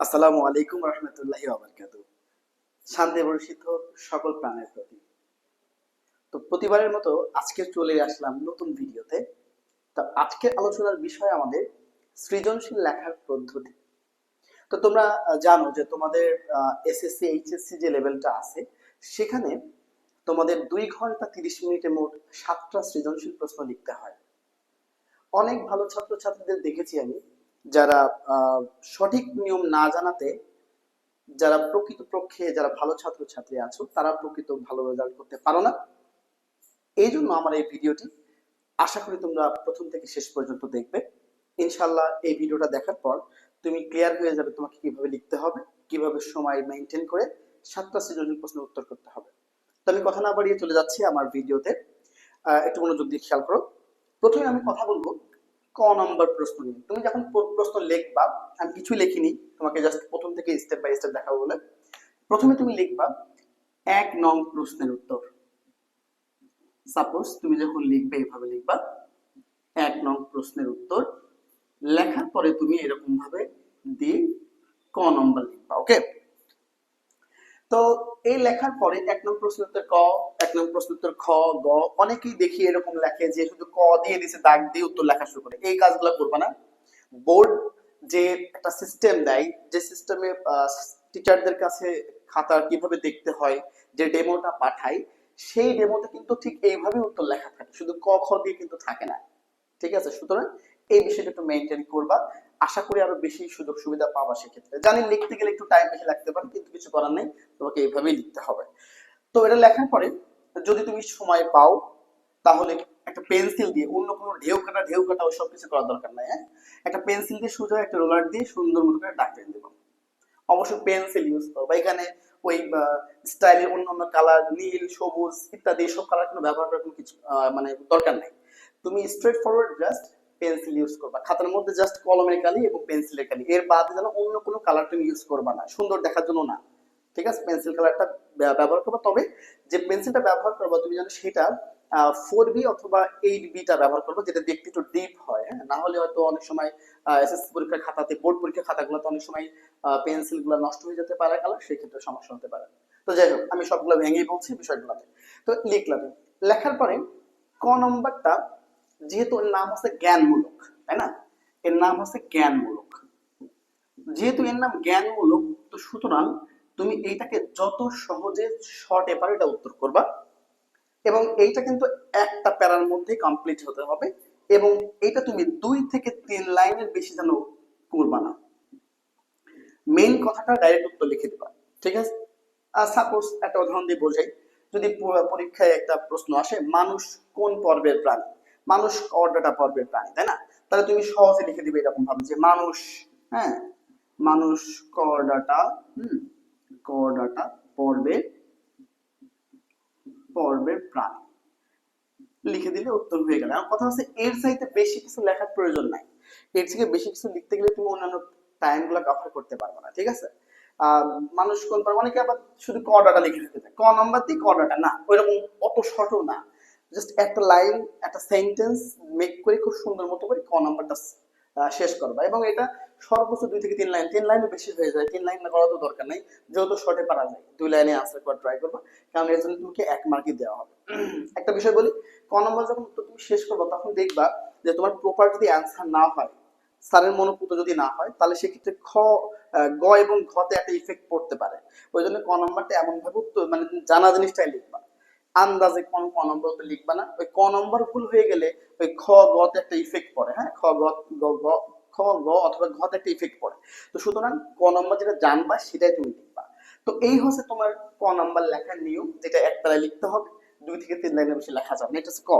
আসসালামু আলাইকুম রহমতুল্লাহি আবরকাত শান্তি বর্ষিত সকল প্রাণের প্রতি তো প্রতিবারের মতো আজকে চলে আসলাম নতুন ভিডিওতে। তো আজকের আলোচনার বিষয় আমাদের সৃজনশীল লেখার পদ্ধতি। তো তোমরা জানো যে তোমাদের এসএসসি এইচএসসি যে লেভেলটা আছে, সেখানে তোমাদের দুই ঘণ্টা তিরিশ মিনিটে মোট সাতটা সৃজনশীল প্রশ্ন লিখতে হয়। অনেক ভালো ছাত্রছাত্রীদের দেখেছি আমি যারা সঠিক নিয়ম না জানাতে, যারা প্রকৃত পক্ষে, যারা ভালো ছাত্রছাত্রী আছো, তারা প্রকৃত ভালো রেজাল্ট করতে পারো না। এই জন্য আমার এই ভিডিওটি আশা করি তোমরা প্রথম থেকে শেষ পর্যন্ত দেখবে। ইনশাল্লাহ এই ভিডিওটা দেখার পর তুমি ক্লিয়ার হয়ে যাবে তোমাকে কীভাবে লিখতে হবে, কীভাবে সময় মেনটেন করে সাতটা সৃজনশীল প্রশ্নের উত্তর করতে হবে। তো আমি কথা না বাড়িয়ে চলে যাচ্ছি আমার ভিডিওতে। একটু মনোযোগ দিয়ে খেয়াল করো। প্রথমে আমি কথা বলব ক নম্বর প্রশ্ন নিয়ে। তুমি যখন প্রশ্ন লিখবা, আমি কিছুই লিখিনি, তোমাকে জাস্ট প্রথম থেকে স্টেপ বাই স্টেপ দেখাবো বলে। প্রথমে তুমি লিখবা, এক নং প্রশ্নের উত্তর। সাপোজ তুমি যখন লিখবে, এভাবে লিখবা, এক নং প্রশ্নের উত্তর। লেখার পরে তুমি এরকম ভাবে দিয়ে ক নম্বর লিখবা ওকে তো এই লেখার পরে এক নং প্রশ্ন উত্তর ক, এক নং প্রশ্ন উত্তর খ, গ, অনেকেই দেখি এরকম লেখে যে শুধু ক দিয়ে দিছে, দাগ দিয়ে উত্তর লেখা শুরু করে। এই কাজগুলো করবে না। বোর্ড যে একটা সিস্টেম দেয়, যে সিস্টেমে টিচারদের কাছে খাতা কীভাবে দেখতে হয়, যে ডেমোটা পাঠায় সেই ডেমোতে কিন্তু ঠিক এইভাবে উত্তর লেখা থাকে। শুধু ক, খ দিয়ে কিন্তু থাকে না। ঠিক আছে? সুতরাং এই বিষয়টা একটু মেনটেন করবা। আশা করি আরও বেশি সুযোগ সুবিধা পাবা সেক্ষেত্রে। জানি লিখতে গেলে একটু টাইম বেশি লাগতে পারে, কিন্তু কিছু করার নেই। তোমাকে এইভাবেই লিখতে হবে। তো এটা লেখার পরে যদি তুমি সময় পাও, তাহলে একটা পেন্সিল দিয়ে অন্য কোনো ঢেউ কাটা ঢেউ কাটা ওইসব কিছু করার দরকার নাই হ্যাঁ? একটা পেন্সিল দিয়ে সোজা একটা রোলার দিয়ে সুন্দর মতো করে দাগ টেনে দেবো। অবশ্যই পেন্সিল ইউজ করব। এখানে ওই স্টাইলের অন্য অন্য কালার নীল, সবুজ ইত্যাদি, এসব কালার কোনো ব্যবহার করার কোনো কিছু মানে দরকার নাই। তুমি straight forward just pencil use করবা। খাতার মধ্যে জাস্ট কলমের কালি এবং পেন্সিলের কালি। এর বাদে যেন অন্য কোনো কালার তুমি ইউজ করবা না। সুন্দর দেখার জন্য না। ঠিক আছে? পেন্সিল কালারটা ব্যবহার করবা। তবে যে পেন্সিলটা ব্যবহার করবা, তুমি যেন সেটা ফোর বি অথবা এইট বিটা ব্যবহার করব, যেটা দেখতে একটু ডিপ হয় হ্যাঁ? না হলে হয়তো অনেক সময় এসএসসি পরীক্ষার খাতাতে বোর্ড পরীক্ষার খাতাগুলোতে অনেক সময় পেন্সিলগুলো নষ্ট হয়ে যেতে পারে কালার সেই ক্ষেত্রে সমস্যা হতে পারে। তো যাই হোক, আমি সবগুলো ভেঙেই বলছি বিষয়গুলোতে। তো লিখলাম। লেখার পরে ক নম্বরটা যেহেতু এর নাম হচ্ছে জ্ঞানমূলক, তাই না? এর নাম হচ্ছে জ্ঞানমূলক। যেহেতু এর নাম জ্ঞানমূলক, তো সুতরাং তুমি এইটাকে যত সহজে শর্ট এপারে এটা উত্তর করবা এবং এইটা কিন্তু একটা প্যারার মধ্যে কমপ্লিট হতে হবে এবং এটা তুমি দুই থেকে তিন লাইনের বেশি যেন করবা না। মেইন কথাটা ডাইরেক্ট উত্তর লিখে দিবা, ঠিক আছে? আর সাপোজ একটা উদাহরণ দিয়ে বোঝাই, যদি পরীক্ষায় একটা প্রশ্ন আসে, মানুষ কোন পর্বের প্রাণী? মানুষ কর্ডাটা পর্বের প্রাণী, তাই না? তাহলে তুমি সহজে লিখে দিবে এরকম ভাবে যে মানুষ হ্যাঁ? মানুষ কর্ডাটা হুম? কর্ডাটা পর্বের পর্বের প্রাণী। লিখে দিলে উত্তর হয়ে গেল। কথা হচ্ছে এর চাইতে বেশি কিছু লেখার প্রয়োজন নাই। এর থেকে বেশি কিছু লিখতে গেলে তুমি অন্যান্য টাইমগুলো কভার করতে পারবে না, ঠিক আছে? মানুষ কোন পারে অনেকে আবার শুধু ক ডাটা লিখে দিতে চায় ক নাম্বার দিয়ে ক ডাটা না, ওইরকম অত শর্টও না। জাস্ট একটা লাইন একটা সেন্টেন্স মেক করে খুব সুন্দর মতো করে ক নাম্বারটা শেষ করবা। এবং এটা সর্বোচ্চ দুই থেকে তিন লাইন তিন লাইনও বেশি হয়ে যায়। তিন লাইন করা তো দরকার নেই। যেহেতু শর্টে পারা যায়, দুই লাইনে আনসার করার ট্রাই করবা। কারণ এর জন্য তোমাকে এক মার্কই দেওয়া হবে। একটা বিষয় বলি, ক নম্বর যখন তুমি শেষ করবে, তখন দেখবা যে তোমার প্রপার যদি অ্যান্সার না হয়, স্যারের মনোপুত যদি না হয়, তাহলে সেক্ষেত্রে খ গ এবং ঘতে একটা ইফেক্ট পড়তে পারে। ওই জন্য ক নম্বরটা এমন ভাবে উত্তর মানে জানা জিনিসটাই লিখবা। আন্দাজে কোন ক নম্বর তো লিখবা না। ওই ক নম্বর ভুল হয়ে গেলে ওই খ গতে একটা ইফেক্ট পড়ে হ্যাঁ? খ, গ খ, গ অথবা ঘতে একটা ইফেক্ট পড়ে। তো সুতরাং ক নম্বর যেটা জানবা সেটাই তুমি লিখবা। তো এই হচ্ছে তোমার ক নম্বর লেখার নিয়ম, যেটা এক লিখতে হবে, দুই থেকে তিন লাইনের বেশি লেখা যাবে এটা হচ্ছে ক।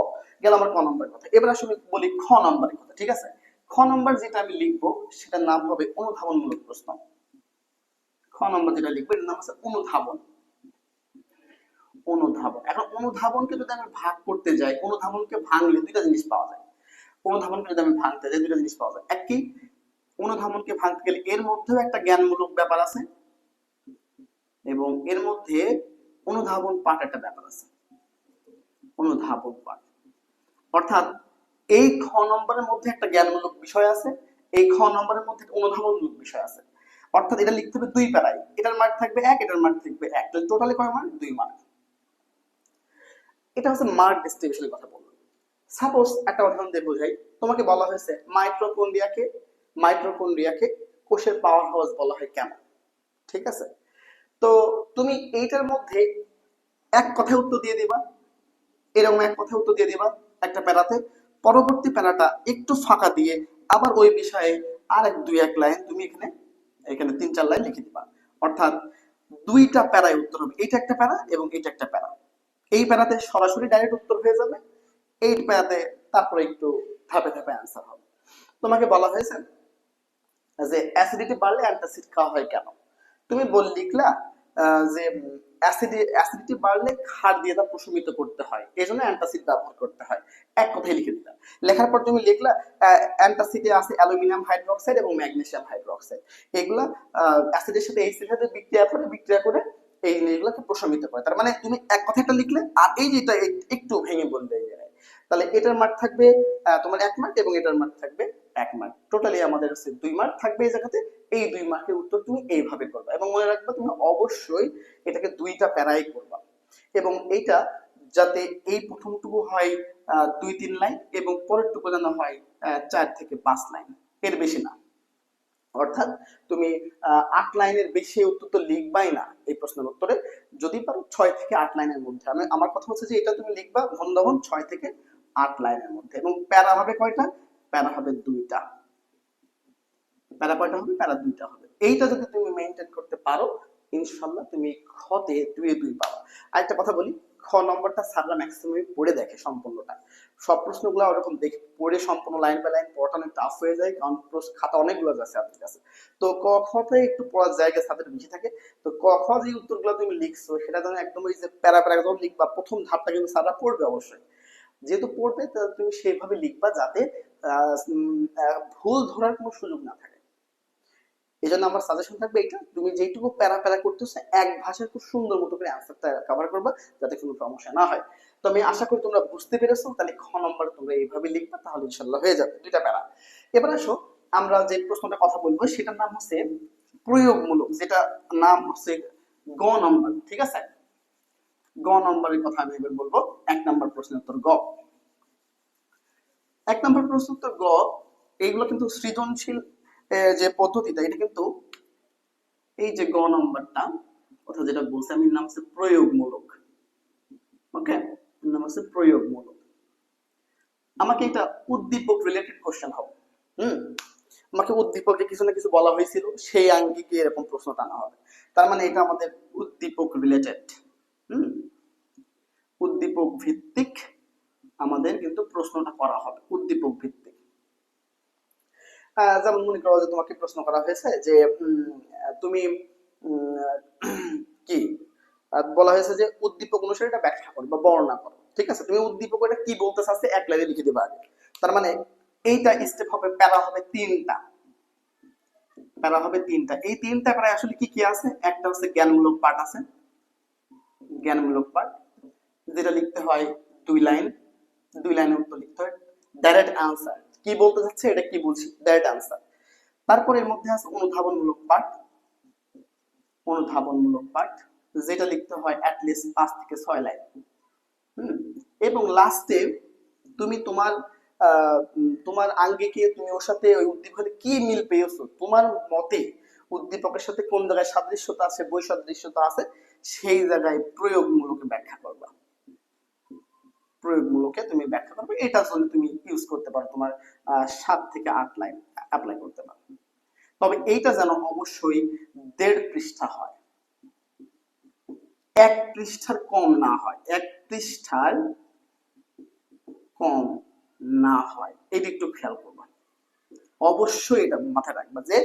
গেল আমার ক নম্বরের কথা। এবার আসলে বলি খ নম্বরের কথা, ঠিক আছে? খ নম্বর যেটা আমি লিখব, সেটার নাম হবে অনুধাবনমূলক প্রশ্ন। খ নম্বর যেটা লিখব, এটার নাম হচ্ছে অনুধাবন। অনুধাবন। এখন অনুধাবনকে যদি আমি ভাগ করতে যাই, অনুধাবনকে ভাঙলে দুইটা জিনিস পাওয়া যায়। অনুধাবনকে যদি আমি ভাঙতে যাই, দুইটা জিনিস পাওয়া যায়। এক কি? অনুধাবনকে ভাঙতে গেলে এর মধ্যেও একটা জ্ঞানমূলক ব্যাপার আছে এবং এর মধ্যে অনুধাবন পাঠ একটা ব্যাপার আছে। অনুধাবন পাঠ। অর্থাৎ এই খ নম্বরের মধ্যে একটা জ্ঞানমূলক বিষয় আছে, এই খ নম্বরের মধ্যে একটা অনুধাবনমূলক বিষয় আছে। অর্থাৎ এটা লিখতে হবে দুই প্যারায় এটার মার্ক থাকবে এক, এটার মার্ক থাকবে এক। টোটালি কয় মার্ক দুই মার্ক এটা হচ্ছে মার্ক ডিস্ট্রিবিউশনের কথা বলব সাপোজ একটা উদাহরণ দিয়ে বোঝাই। তোমাকে বলা হয়েছে মাইক্রোকন্ড্রিয়াকে মাইক্রোকন্ড্রিয়াকে কোষের পাওয়ার হাউস বলা হয় কেন? ঠিক আছে? তো তুমি এইটার মধ্যে এক কথায় উত্তর দিয়ে দিবা। এরকম এক কথায় উত্তর দিয়ে দিবা একটা প্যারাতে। পরবর্তী প্যারাটা একটু ফাঁকা দিয়ে আবার ওই বিষয়ে আর এক দুই এক লাইন তুমি এখানে এখানে তিন চার লাইন লিখে দিবা। অর্থাৎ দুইটা প্যারায় উত্তর হবে। এটা একটা প্যারা এবং এটা একটা প্যারা। এই প্যারাতে সরাসরি ডাইরেক্ট উত্তর হয়ে যাবে। এই প্যারাতে তারপরে একটু ধাপে ধাপে অ্যান্সার হবে। তোমাকে বলা হয়েছে যে অ্যাসিডিটি বাড়লে অ্যান্টাসিড খাওয়া হয় কেন? তুমি বল লিখলা যে অ্যাসিডি অ্যাসিডিটি বাড়লে খার দিয়ে তা প্রশমিত করতে হয়। এই জন্য অ্যান্টাসিড ব্যবহার করতে হয়। এক কথাই লিখে দিলাম। লেখার পর তুমি লিখলা অ্যান্টাসিডে আছে অ্যালুমিনিয়াম হাইড্রোক্সাইড এবং ম্যাগনেসিয়াম হাইড্রোক্সাইড। এগুলা অ্যাসিডের সাথে এই সাথে বিক্রিয়া করে বিক্রিয়া করে এই জিনিসগুলোকে প্রশমিত করে। তার মানে তুমি এক কথাটা লিখলে আর এই যেটা একটু ভেঙে বললে তাহলে এটার মার্ক থাকবে তোমার এক মার্ক এবং এটার মার্ক থাকবে এক মার্ক টোটালি আমাদের হচ্ছে দুই মার্ক থাকবে এই জায়গাতে। এই দুই মার্কের উত্তর তুমি এইভাবে করবে এবং মনে রাখবে তুমি অবশ্যই এটাকে দুইটা প্যারাই করবা। এবং এইটা যাতে এই প্রথমটুকু হয় দুই, তিন লাইন এবং পরেরটুকু যেন হয় চার থেকে পাঁচ লাইন এর বেশি না। অর্থাৎ তুমি আট লাইনের বেশি উত্তর তো লিখবাই না এই প্রশ্নের উত্তরে। যদি পারো ছয় থেকে আট লাইনের মধ্যে। আমি, আমার কথা হচ্ছে যে এটা তুমি লিখবা ঘন ছয় থেকে আট লাইনের মধ্যে এবং প্যারা হবে কয়টা? প্যারা হবে দুইটা। প্যারা কয়টা হবে? প্যারা দুইটা হবে। এইটা যদি তুমি মেনটেন করতে পারো ইনশাল্লাহ তুমি খতে দুয়ে দুই পাবা। আরেকটা কথা বলি, খ নম্বরটা সাররা ম্যাক্সিমাম পড়ে দেখে সম্পূর্ণটা। সব প্রশ্নগুলো ওরকম দেখে পড়ে সম্পূর্ণ লাইন বাই লাইন পড়াটা অনেক টাফ হয়ে যায়, কারণ খাতা অনেকগুলো আছে আপনার কাছে। তো ক খতে একটু পড়ার জায়গা সাথে বেশি থাকে। তো ক যে উত্তরগুলো তুমি লিখছো, সেটা যেন একদম ওই যে প্যারা প্যারা যখন লিখবা, প্রথম ধাপটা কিন্তু সাররা পড়বে অবশ্যই। যেহেতু পড়বে তুমি সেইভাবে লিখবা যাতে ভুল ধরার কোনো সুযোগ না থাকে। এই জন্য আমার সাজেশন থাকবে এটা তুমি যেটুকু প্যারা প্যারা করতেছো, এক ভাষায় খুব সুন্দর মতো করে অ্যান্সারটা কভার করবা, যাতে কোনো সমস্যা না হয়। তো আমি আশা করি তোমরা বুঝতে পেরেছ, তাহলে খ নম্বর তোমরা এইভাবে লিখবা, তাহলে ইনশাল্লাহ হয়ে যাবে দুইটা প্যারা। এবার আসো, আমরা যে প্রশ্নটা কথা বলব, সেটার নাম হচ্ছে প্রয়োগমূলক, যেটা নাম হচ্ছে গ নম্বর, ঠিক আছে? গ নম্বরের কথা আমি এবার বলব, এক নম্বর প্রশ্নের উত্তর গ। এক নম্বর প্রশ্ন উত্তর গ, এইগুলো কিন্তু সৃজনশীল যে পদ্ধতিটা, এটা কিন্তু এই যে গ নম্বরটা, অর্থাৎ যেটা বলছি আমি নাম হচ্ছে প্রয়োগমূলক, ওকে? নাম হচ্ছে প্রয়োগমূলক। আমাকে এটা উদ্দীপক রিলেটেড কোশ্চেন হবে। হুম? আমাকে উদ্দীপকে কিছু না কিছু বলা হয়েছিল, সেই আঙ্গিকে এরকম প্রশ্ন টানা হবে। তার মানে এটা আমাদের উদ্দীপক রিলেটেড হুম? উদ্দীপক ভিত্তিক আমাদের কিন্তু প্রশ্নটা করা হবে, উদ্দীপক ভিত্তিক। যেমন মনে করো যে তোমাকে প্রশ্ন করা হয়েছে যে তুমি বলা হয়েছে যে উদ্দীপক অনুসারে এটা ব্যাখ্যা করো বা বর্ণনা করো। ঠিক আছে? তুমি উদ্দীপক এটা কি বলতে চাচ্ছে এক লাইনে লিখে দিবা আগে। তার মানে এইটা স্টেপ হবে, প্যারা হবে তিনটা। প্যারা হবে তিনটা। এই তিনটা প্যারা আসলে কি কি আছে? একটা হচ্ছে জ্ঞানমূলক পাঠ আছে। জ্ঞানমূলক পাঠ, যেটা লিখতে হয় দুই লাইন। দুই লাইনের উত্তর লিখতে হয় ডাইরেক্ট আনসার কি বলতে চাচ্ছে? এটা কি বলছি? ডাইরেক্ট আনসার তারপর এর মধ্যে আছে অনুধাবনমূলক পাঠ। অনুধাবনমূলক পাঠ। যেটা লিখতে হয় অ্যাটলিস্ট পাঁচ থেকে ছয় লাইন। হুম? এবং লাস্টে তুমি তোমার তোমার আঙ্গিকে তুমি ওর সাথে ওই উদ্দীপকে কি মিল পেয়েছ? তোমার মতে উদ্দীপকের সাথে কোন জায়গায় সাদৃশ্যতা আছে, বৈসাদৃশ্যতা আছে, সেই জায়গায় প্রয়োগমূলক ব্যাখ্যা করবা। প্রয়োগমূলকে তুমি ব্যাখ্যা করবে। এটা জন্য তুমি ইউজ করতে পারো তোমার সাত থেকে আট লাইন অ্যাপ্লাই করতে পারো। তবে এইটা যেন অবশ্যই দেড় পৃষ্ঠা হয়। এক পৃষ্ঠার কম না হয়, এক পৃষ্ঠার কম না হয়। এটা একটু খেয়াল করবা। অবশ্যই এটা মাথায় রাখবা যে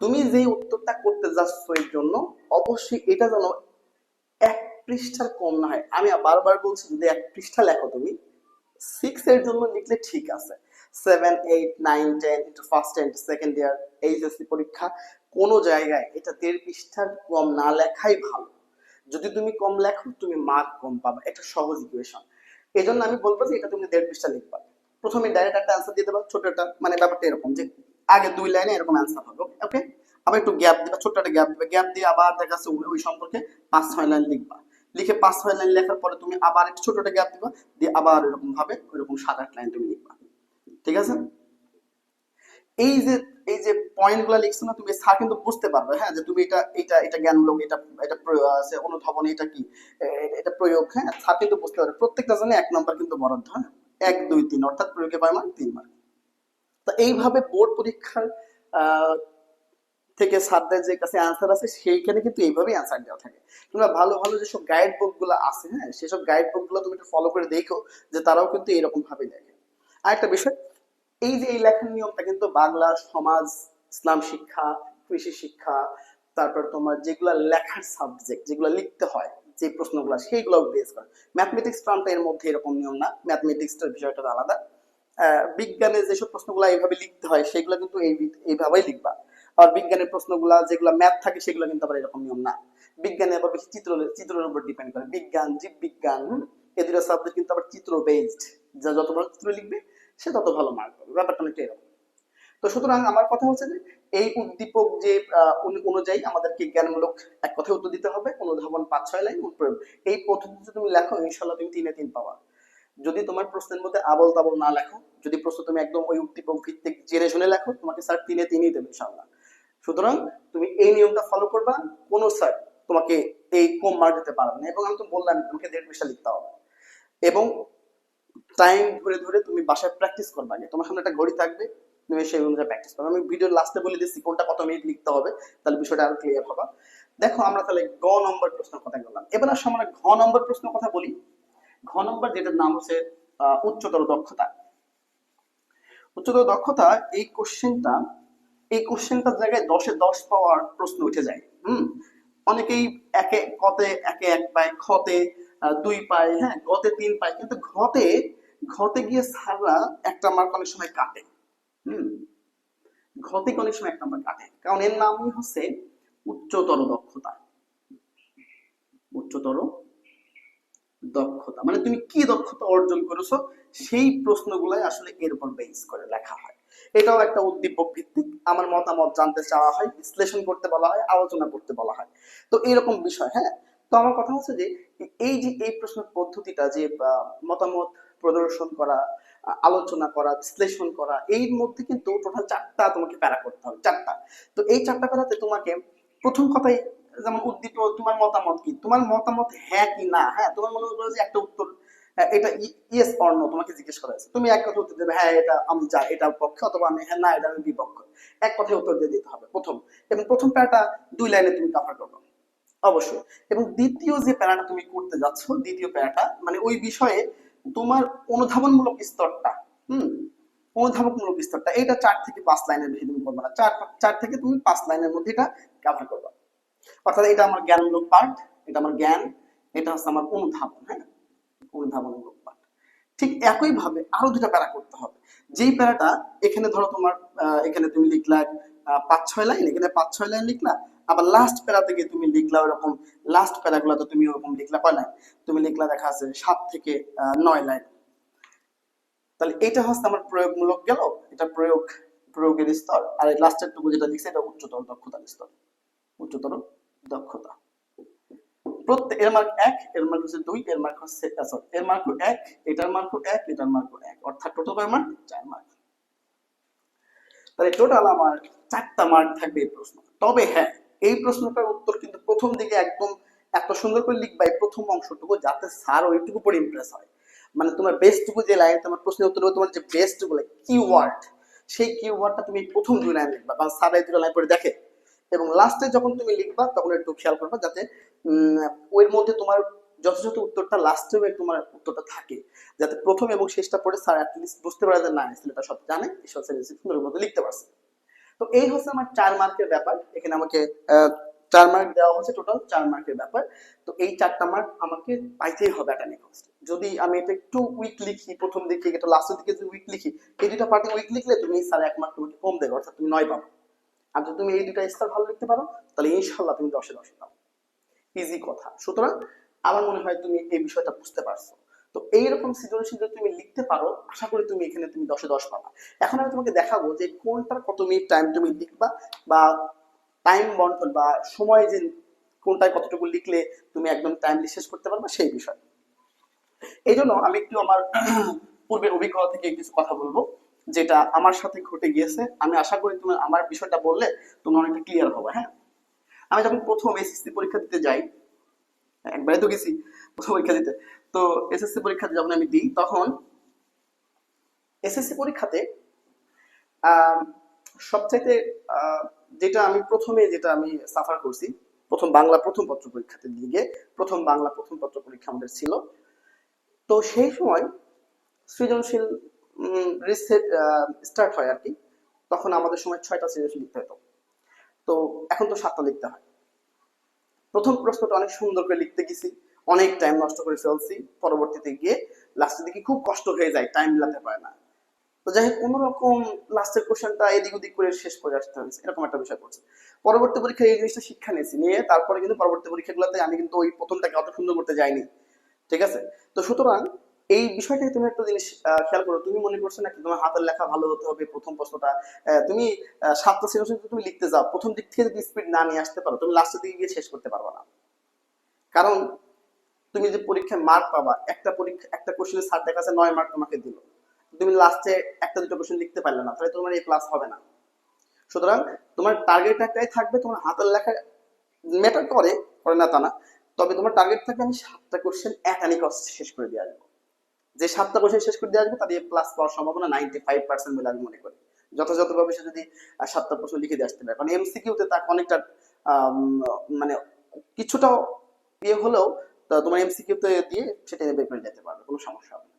তুমি যে উত্তরটা করতে যাচ্ছ এর জন্য, অবশ্যই এটা যেন এক পৃষ্ঠার কম না হয়। আমি বারবার বলছি, যদি এক পৃষ্ঠা লেখো তুমি সিক্স এর জন্য লিখলে ঠিক আছে। Seven eight nine ten into first and second year HSC পরীক্ষা, কোনো জায়গায় এটা দেড় পৃষ্ঠার কম না লেখাই ভালো। যদি তুমি কম লেখো, তুমি মার্ক কম পাবে। এটা সহজ ইকুয়েশন এই জন্য আমি বলব যে এটা তুমি দেড় পৃষ্ঠা লিখবা। প্রথমে ডাইরেক্ট একটা অ্যান্সার দিয়ে দেবা ছোট একটা মানে ব্যাপারটা এরকম যে আগে দুই লাইনে এরকম অ্যান্সার হবে ওকে আবার একটু গ্যাপ দিবা, ছোট্ট একটা গ্যাপ দিবা। গ্যাপ দিয়ে আবার দেখা যাচ্ছে ওই- সম্পর্কে পাঁচ, ছয় লাইন লিখবা। লিখে পাঁচ, ছয় লাইন লেখার পরে তুমি আবার একটু ছোট একটা গ্যাপ দিবা, দিয়ে আবার এরকম ভাবে ওইরকম সাত, আট লাইন তুমি লিখবা। ঠিক আছে? এই যে যে পয়েন্টগুলা লিখছো না, তুমি স্যার কিন্তু বুঝতে পারবে হ্যাঁ? যে তুমি এটা এটা এটা জ্ঞানমূলক, এটা এটা আছে, অনুধাবন, এটা কি? এটা প্রয়োগ হ্যাঁ? স্যার কিন্তু বুঝতে পারবে। প্রত্যেকটা জন্য এক নম্বর কিন্তু বরাদ্দ হ্যাঁ? এক, দুই, তিন, অর্থাৎ প্রয়োগে কয় মার্ক তিন মার্ক তো এইভাবে বোর্ড পরীক্ষার থেকে স্যারদের যে কাছে অ্যান্সার আছে, সেইখানে কিন্তু এইভাবেই অ্যান্সার দেওয়া থাকে। তোমরা ভালো ভালো যেসব গাইড বুকগুলো আছে হ্যাঁ? সেসব গাইড বুকগুলো তুমি একটু ফলো করে দেখো, যে তারাও কিন্তু এরকম ভাবে দেখে। আরেকটা বিষয় এই যে এই লেখার নিয়মটা কিন্তু বাংলা সমাজ ইসলাম শিক্ষা কৃষি শিক্ষা তারপর তোমার যেগুলা লেখার সাবজেক্ট যেগুলো লিখতে হয় যে প্রশ্নগুলো সেইগুলো বেস করে। ম্যাথমেটিক্স টার্মটা এর মধ্যে এরকম নিয়ম না। ম্যাথমেটিক্সটার বিষয়টা আলাদা। আহ, বিজ্ঞানে যেসব প্রশ্নগুলো এইভাবে লিখতে হয় সেগুলো কিন্তু এই এইভাবেই লিখবা। আর বিজ্ঞানের প্রশ্নগুলা যেগুলো ম্যাথ থাকে সেগুলো কিন্তু আবার এরকম নিয়ম না। বিজ্ঞানে আবার বেশি চিত্র চিত্রের উপর ডিপেন্ড করে। বিজ্ঞান জীববিজ্ঞান এ দুটো সাবজেক্ট কিন্তু আবার চিত্র বেসড যা যত ভালো চিত্র লিখবে সে তত ভালো মার্ক পাবে, ব্যাপারটা অনেকটা এরকম। তো সুতরাং আমার কথা হচ্ছে যে, এই উদ্দীপক যে অনুযায়ী আমাদেরকে জ্ঞানমূলক এক কথায় উত্তর দিতে হবে, অনুধাবন পাঁচ ছয় লাইন প্রয়োগ এই পদ্ধতিতে তুমি লেখো ইনশাল্লাহ তুমি তিনে তিন পাবা। যদি তোমার প্রশ্নের মধ্যে আবল তাবল না লেখো, যদি প্রশ্ন তুমি একদম ওই উদ্দীপক ভিত্তিক জেনে শুনে লেখো, তোমাকে স্যার তিনে তিনই দেবে ইনশাল্লাহ সুতরাং তুমি এই নিয়মটা ফলো করবা, কোন স্যার তোমাকে এই কম মার্ক দিতে পারবে না। এবং আমি তো বললাম, তোমাকে দেড় পৃষ্ঠা লিখতে হবে। এবং টাইম ধরে ধরে তুমি বাসায় প্র্যাকটিস করবা আগে তোমার সামনে একটা ঘড়ি থাকবে, তুমি সেই অনুযায়ী প্র্যাকটিস করবে। আমি ভিডিওর লাস্টে বলে দিচ্ছি কোনটা কত মিনিট লিখতে হবে, তাহলে বিষয়টা আরও ক্লিয়ার হবে। দেখো আমরা তাহলে গ নম্বর প্রশ্নের কথা বললাম এবার আসলে আমরা ঘ নম্বর প্রশ্নের কথা বলি। ঘ নম্বর যেটার নাম হচ্ছে উচ্চতর দক্ষতা। উচ্চতর দক্ষতা, এই কোশ্চেনটা এই কোশ্চেনটার জায়গায় দশে দশ পাওয়ার প্রশ্ন উঠে যায়। হুম? অনেকেই একে কতে, একে এক পায়, খতে দুই পায় হ্যাঁ গতে তিন পায়, কিন্তু ঘতে ঘতে গিয়ে স্যাররা একটা মার্ক অনেক সময় কাটে। হুম? ঘতে অনেক সময় এক নাম্বার কাটে। কারণ এর নামই হচ্ছে উচ্চতর দক্ষতা। উচ্চতর দক্ষতা। মানে তুমি কি দক্ষতা অর্জন করেছ সেই প্রশ্নগুলাই আসলে এর উপর বেস করে লেখা হয়। এটাও একটা উদ্দীপক ভিত্তিক। আমার মতামত জানতে চাওয়া হয়, বিশ্লেষণ করতে বলা হয়, আলোচনা করতে বলা হয়। তো এরকম বিষয় হ্যাঁ? তো আমার কথা হচ্ছে যে, এই যে এই প্রশ্নের পদ্ধতিটা যে মতামত প্রদর্শন করা আলোচনা করা, বিশ্লেষণ করা, এর মধ্যে কিন্তু টোটাল চারটা তোমাকে প্যারা করতে হবে, চারটা। তো এই চারটা প্যারাতে তোমাকে প্রথম কথাই যেমন উদ্দীপ তোমার মতামত কি? তোমার মতামত হ্যাঁ কি না? হ্যাঁ তোমার মনে করো যে একটা উত্তর এটা ইয়েস অর তোমাকে জিজ্ঞেস করা হয়েছে। তুমি এক কথা উত্তর দেবে হ্যাঁ এটা আমি যা এটা পক্ষে, অথবা আমি হ্যাঁ না, এটা আমি বিপক্ষ। এক কথায় উত্তর দিয়ে দিতে হবে, প্রথম। এবং প্রথম প্যারাটা দুই লাইনে তুমি কভার করবে অবশ্যই। এবং দ্বিতীয় যে প্যারাটা তুমি করতে যাচ্ছ, দ্বিতীয় প্যারাটা মানে ওই বিষয়ে তোমার অনুধাবনমূলক স্তরটা, হুম? অনুধাবকমূলক স্তরটা এটা চার থেকে পাঁচ লাইনের বেশি তুমি করবে না। চার চার থেকে তুমি পাঁচ লাইনের মধ্যে এটা কভার করবে। অর্থাৎ এটা আমার জ্ঞানমূলক পার্ট এটা আমার জ্ঞান, এটা হচ্ছে আমার অনুধাবন হ্যাঁ? অনুধাবনমূলক পার্ট ঠিক একই ভাবে আরও দুটা প্যারা করতে হবে। যেই প্যারাটা এখানে ধরো তোমার এখানে তুমি লিখলা পাঁচ, ছয় লাইন, এখানে পাঁচ, ছয় লাইন লিখলা আবার লাস্ট প্যারা থেকে তুমি লিখলা ওরকম লাস্ট প্যারাগুলো তো তুমি ওরকম লিখলা কয় লাইন তুমি লিখলা দেখা আছে সাত থেকে নয় লাইন তাহলে এটা হচ্ছে আমার প্রয়োগমূলক গেল, এটা প্রয়োগ, প্রয়োগের স্তর। আর এই লাস্টের টুকু যেটা লিখছে এটা উচ্চতর দক্ষতার স্তর। উচ্চতর দক্ষতা। প্রত্যেক, এর মার্ক এক, এর মার্ক হচ্ছে দুই, এর মার্ক হচ্ছে এর মার্ক এক, এটার মার্ক এক, এটার মার্ক এক। অর্থাৎ টোটাল কয় মার্ক চার মার্ক তাহলে টোটাল আমার চারটা মার্ক থাকবে এই প্রশ্ন। তবে হ্যাঁ এই প্রশ্নটার উত্তর কিন্তু প্রথম দিকে একদম এত সুন্দর করে লিখবা, এই প্রথম অংশটুকু যাতে স্যার ওইটুকু পরে ইমপ্রেস হয়। মানে তোমার বেস্টটুকু যে লাইন তোমার প্রশ্নের উত্তর তোমার যে বেস্টটুকু কিওয়ার্ড সেই কিওয়ার্ডটা তুমি প্রথম দুই লাইন লিখবা, বা স্যার এই দুটো লাইন পরে দেখে। এবং লাস্টে যখন তুমি লিখবা, তখন একটু খেয়াল করবা যাতে ওর মধ্যে তোমার যথাযথ উত্তরটা লাস্টে তোমার উত্তরটা থাকে। যাতে প্রথম এবং শেষটা পড়ে স্যার অ্যাটলিস্ট বুঝতে পারে যে না ছেলেটা সব জানে সব ছেলে সুন্দর মতো লিখতে পারছে। তো এই হচ্ছে আমার চার মার্কের ব্যাপার। এখানে আমাকে চার মার্ক দেওয়া হচ্ছে টোটাল চার মার্কের ব্যাপার। তো এই চারটা মার্ক আমাকে পাইতেই হবে একটা নিকস্ট যদি আমি এটা একটু উইক লিখি, প্রথম দিকে, এটা লাস্টের দিকে যদি উইক লিখি, এই দুটা পার্টে উইক লিখলে তুমি স্যার এক মার্ক তোমাকে কম দেবে, অর্থাৎ তুমি নয় পাবো। আর যদি তুমি এই দুটা স্টার ভালো লিখতে পারো, তাহলে ইনশাল্লাহ তুমি দশে দশে পাবো। ইজি কথা। সুতরাং, আমার মনে হয় তুমি এই বিষয়টা বুঝতে পারছ। তো এইরকম সৃজনশীল যদি তুমি লিখতে পারো, আশা করি তুমি এখানে তুমি দশে দশ পাবা। এখন আমি তোমাকে দেখাবো যে কোনটার কত মিনিট টাইম তুমি লিখবা বা টাইম বন্টন বা সময় যে কোনটায় কতটুকু লিখলে তুমি একদম টাইমলি শেষ করতে পারবে সেই বিষয়। এই জন্য আমি একটু আমার পূর্বের অভিজ্ঞতা থেকে কিছু কথা বলব, যেটা আমার সাথে ঘটে গিয়েছে। আমি আশা করি তুমি আমার বিষয়টা বললে তুমি অনেকটা ক্লিয়ার হবে হ্যাঁ? আমি যখন প্রথম এসএসসি পরীক্ষা দিতে যাই, একবারে তো গেছি প্রথম পরীক্ষা দিতে তো এসএসসি পরীক্ষাতে যখন আমি দিই, তখন এসএসসি পরীক্ষাতে সবচাইতে যেটা আমি প্রথমে যেটা আমি সাফার করছি, প্রথম বাংলা প্রথম পত্র পরীক্ষাতে দিকে প্রথম বাংলা প্রথম পত্র পরীক্ষা আমাদের ছিল। তো সেই সময় সৃজনশীল স্টার্ট হয় আর কি। তখন আমাদের সময় ছয়টা সৃজনশীল লিখতে হতো। তো এখন তো সাতটা লিখতে হয়। প্রথম প্রশ্নটা অনেক সুন্দর করে লিখতে গেছি। অনেক টাইম নষ্ট করে ফেলছি, পরবর্তীতে গিয়ে লাস্টের দিকে খুব কষ্ট হয়ে যায় টাইম মিলাতে পারে না। তো যাই হোক কোনো রকম লাস্টের কোশ্চেনটা এদিক ওদিক করে শেষ করে আসতে হয়েছে, এরকম একটা বিষয় করছে। পরবর্তী পরীক্ষায় এই জিনিসটা শিক্ষা নিয়েছি, নিয়ে তারপরে কিন্তু পরবর্তী পরীক্ষাগুলোতে আমি কিন্তু ওই প্রথমটাকে অত সুন্দর করতে যাইনি, ঠিক আছে? তো সুতরাং এই বিষয়টাকে তুমি একটা জিনিস খেয়াল করো, তুমি মনে করছ নাকি তোমার হাতের লেখা ভালো হতে হবে, প্রথম প্রশ্নটা তুমি সাতটা সৃজনশীল তুমি লিখতে যাও, প্রথম দিক থেকে যদি স্পিড না নিয়ে আসতে পারো, তুমি লাস্টের দিকে গিয়ে শেষ করতে পারবে না। কারণ তুমি যে পরীক্ষায় মার্ক পাবা, একটা পরীক্ষা, একটা কোশ্চেনের স্যার দেখা যাচ্ছে নয় মার্ক তোমাকে দিল। তুমি লাস্টে একটা, দুটো কোশ্চেন লিখতে পারলে না, তাহলে তোমার এই ক্লাস হবে না। সুতরাং তোমার টার্গেট একটাই থাকবে, তোমার হাতের লেখা ম্যাটার করে করে না তা না। তবে তোমার টার্গেট থাকবে আমি সাতটা কোশ্চেন একানি শেষ করে দিয়ে আসব। যে সাতটা কোশ্চেন শেষ করে দিয়ে আসবে, তাদের প্লাস পাওয়ার সম্ভাবনা নাইনটি ফাইভ পার্সেন্ট বলে আমি মনে করি। যথাযথভাবে সে যদি সাতটা প্রশ্ন লিখে দিয়ে আসতে পারে। কারণ এমসিকিউতে তাকে অনেকটা মানে কিছুটা ইয়ে হলেও তা তোমার এমসিকিউতে দিয়ে সেটা বের করে যেতে পারবে, কোনো সমস্যা হবে না।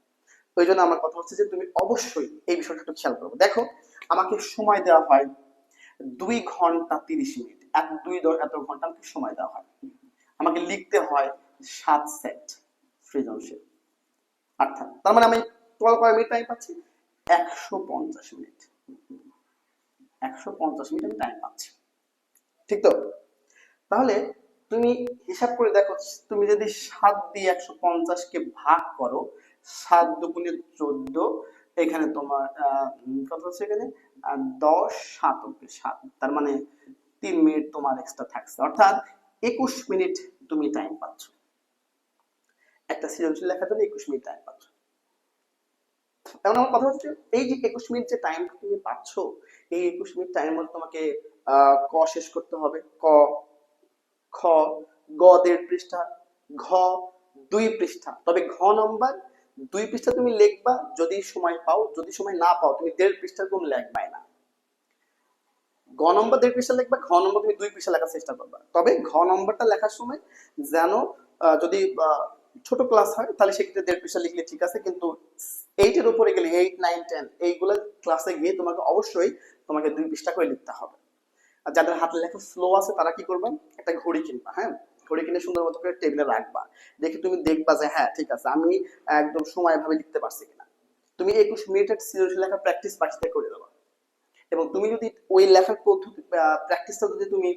ওই জন্য আমার কথা হচ্ছে যে তুমি অবশ্যই এই বিষয়টা একটু খেয়াল করবে। দেখো, আমাকে সময় দেওয়া হয় দুই ঘণ্টা তিরিশ মিনিট। এক দুই দশ এত ঘণ্টা আমাকে সময় দেওয়া হয়। আমাকে লিখতে হয় সাত সেট সৃজনশীল। অর্থাৎ, তার মানে আমি টোটাল কয় মিনিট টাইম পাচ্ছি? একশো পঞ্চাশ মিনিট। একশো পঞ্চাশ মিনিট আমি টাইম পাচ্ছি। ঠিক তো? তাহলে তুমি হিসাব করে দেখো, তুমি যদি সাত দিয়ে একশো পঞ্চাশকে ভাগ করো, সাত দুগুণে চোদ্দ, এখানে তোমার কত হচ্ছে এখানে? দশ, সাত সাত, তার মানে তিন মিনিট তোমার এক্সট্রা থাকছে। অর্থাৎ একুশ মিনিট তুমি টাইম পাচ্ছ। একটা সৃজনশীল লেখার জন্য একুশ মিনিট টাইম পাচ্ছ। এখন আমার কথা হচ্ছে, এই যে একুশ মিনিট যে টাইম তুমি পাচ্ছ, এই একুশ মিনিট টাইমের মধ্যে তোমাকে ক শেষ করতে হবে? ক খ গ দেড় পৃষ্ঠা, ঘ, দুই পৃষ্ঠা। তবে ঘ নম্বর, দুই পৃষ্ঠা তুমি লিখবা যদি সময় পাও, যদি সময় না পাও, তুমি দেড় পৃষ্ঠার কোন লিখবাই না। গ নম্বর, দেড় পৃষ্ঠা লিখবা, ঘ নম্বর তুমি দুই পৃষ্ঠা লেখার চেষ্টা করবা। তবে ঘ নম্বরটা লেখার সময় যেন যদি ছোট ক্লাস হয়, তাহলে সেক্ষেত্রে দেড় পৃষ্ঠা লিখলে ঠিক আছে, কিন্তু এইটের উপরে গেলে এইট নাইন টেন এইগুলো ক্লাসে গিয়ে তোমাকে অবশ্যই তোমাকে দুই পৃষ্ঠা করে লিখতে হবে। আর যাদের হাতের লেখা স্লো আছে, তারা কি করবে? একটা ঘড়ি কিনবা হ্যাঁ? ঘড়ি কিনে সুন্দর মতো করে টেবিলে রাখবা। দেখে তুমি দেখবা যে হ্যাঁ ঠিক আছে, আমি একদম সময় ভাবে লিখতে পারছি কিনা। তুমি একুশ মিনিটের সৃজনশীল লেখা প্র্যাকটিস বাড়িতে করে দেবা। এবং তুমি যদি ওই লেখার পদ্ধতি প্র্যাকটিসটা যদি তুমি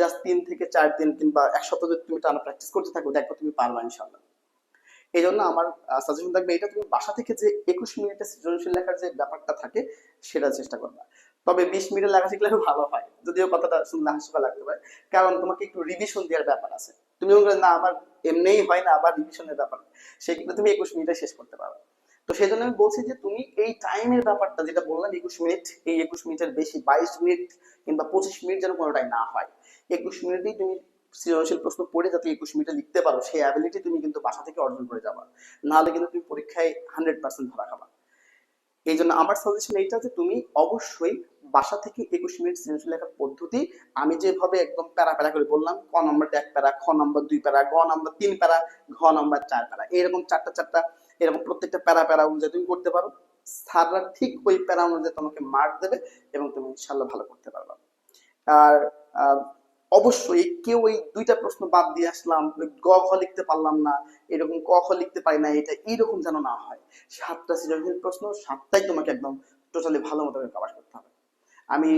জাস্ট তিন থেকে চার দিন কিংবা এক সপ্তাহ যদি তুমি টানা প্র্যাকটিস করতে থাকো দেখো তুমি পারবা ইনশাল্লাহ এই জন্য আমার সাজেশন থাকবে এটা তুমি বাসা থেকে যে একুশ মিনিটের সৃজনশীল লেখার যে ব্যাপারটা থাকে সেটা চেষ্টা করবা। তবে বিশ মিনিটের লেখা শিখলে ভালো হয়। যদিও কথাটা শুনলে হাসিবা লাগতে পারে। কারণ তোমাকে একটু রিভিশন দেওয়ার ব্যাপার আছে। তুমি মনে না, আমার এমনিই হয় না, আবার রিভিশনের ব্যাপার। সেক্ষেত্রে তুমি একুশ মিনিটে শেষ করতে পারো। তো সেই জন্য আমি বলছি যে, তুমি এই টাইমের ব্যাপারটা যেটা বললাম, একুশ মিনিট, এই একুশ মিনিটের বেশি, বাইশ মিনিট কিংবা পঁচিশ মিনিট যেন কোনোটাই না হয়, একুশ মিনিটেই তুমি সৃজনশীল প্রশ্ন পড়ে যাতে একুশ মিনিটে লিখতে পারো, সেই অ্যাবিলিটি তুমি কিন্তু বাসা থেকে অর্জন করে যাবা। নাহলে কিন্তু তুমি পরীক্ষায় হান্ড্রেড পার্সেন্ট ধরা এই জন্য আমার সাজেশন এইটা যে তুমি অবশ্যই বাসা থেকে একুশ মিনিট সৃজনশীল লেখার পদ্ধতি, আমি যেভাবে একদম প্যারা প্যারা করে বললাম, ক নম্বরটা এক প্যারা, খ নম্বর দুই প্যারা, গ নম্বর তিন প্যারা, ঘ নম্বর চার প্যারা, এরকম চারটা চারটা, এরকম প্রত্যেকটা প্যারা প্যারা অনুযায়ী তুমি করতে পারো। স্যাররা ঠিক ওই প্যারা অনুযায়ী তোমাকে মার্ক দেবে এবং তুমি ইনশাল্লাহ ভালো করতে পারবে। আর অবশ্যই কেউ এই দুইটা প্রশ্ন বাদ দিয়ে আসলাম ওই গ, ঘ লিখতে পারলাম না, এরকম ক, খ লিখতে পারি না, এটা এইরকম যেন না হয়। সাতটা সৃজনশীল প্রশ্ন, সাতটাই তোমাকে একদম টোটালি ভালো মতো কভার করতে হবে। আমি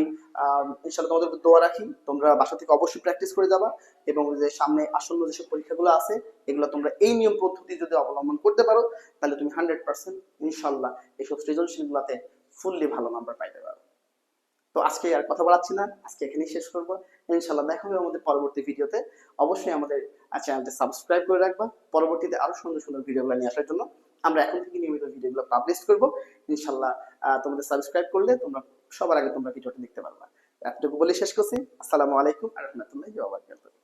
ইনশাল্লাহ তোমাদের দোয়া রাখি, তোমরা বাসা থেকে অবশ্যই প্র্যাকটিস করে যাবা এবং যে সামনে আসন্ন যেসব পরীক্ষাগুলো আছে, এগুলো তোমরা এই নিয়ম পদ্ধতি যদি অবলম্বন করতে পারো, তাহলে তুমি হান্ড্রেড পার্সেন্ট ইনশাল্লাহ এইসব সৃজনশীলগুলোতে ফুললি ভালো নাম্বার পাইতে পারো। তো আজকে আর কথা বলাচ্ছি না। আজকে এখানেই শেষ করব। ইনশাল্লাহ দেখা হবে আমাদের পরবর্তী ভিডিওতে। অবশ্যই আমাদের চ্যানেলটি সাবস্ক্রাইব করে রাখবা। পরবর্তীতে আরও সুন্দর সুন্দর ভিডিওগুলো নিয়ে আসার জন্য আমরা এখন থেকে নিয়মিত ভিডিওগুলো পাবলিশ করব। ইনশাল্লাহ তোমাদের সাবস্ক্রাইব করলে তোমরা, সবার আগে তোমরা ভিডিওটা দেখতে পারবা। এতটুকু বলে শেষ করছি। আসসালামু আলাইকুম আর রহমতুল্লাহ